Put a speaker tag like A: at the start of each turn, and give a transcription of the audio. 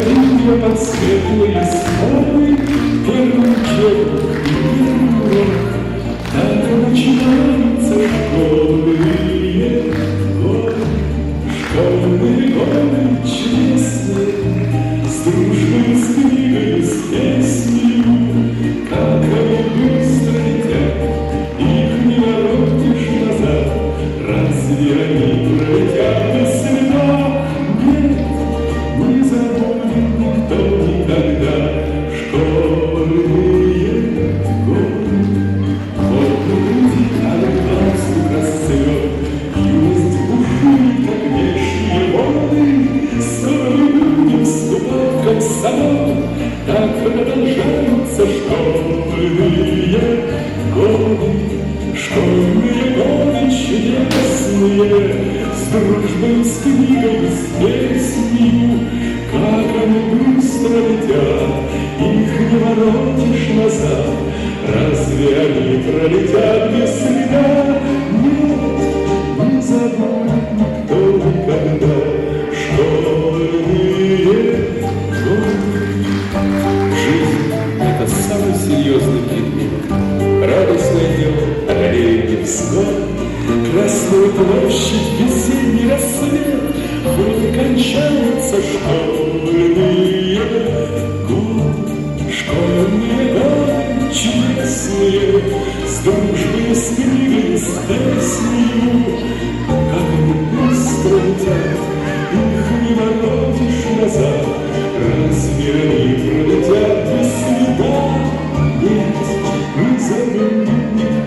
A: Я под светлые своды Первый учебник и первый урок. Так начинаются школьные годы, Школьные годы чудесные, С дружбой, с книгой, с песней, Как они быстро летят, Их не воротишь назад, Разве они пролетят вступать в комсомол, Так продолжаются школьные годы. Школьные годы чудесные, С с книгой, с песней, Как они быстро летят, Их не воротишь назад, Разве они пролетят без следа? Дело, аллея невзгод, Красную площадь, весенний рассвет, Вот и кончаются школьные годы. Школьные годы чудесные, С дружбой, с книгой, с песней, Как они быстро летят, Их не воротишь назад, Разве они пролетят Thank you.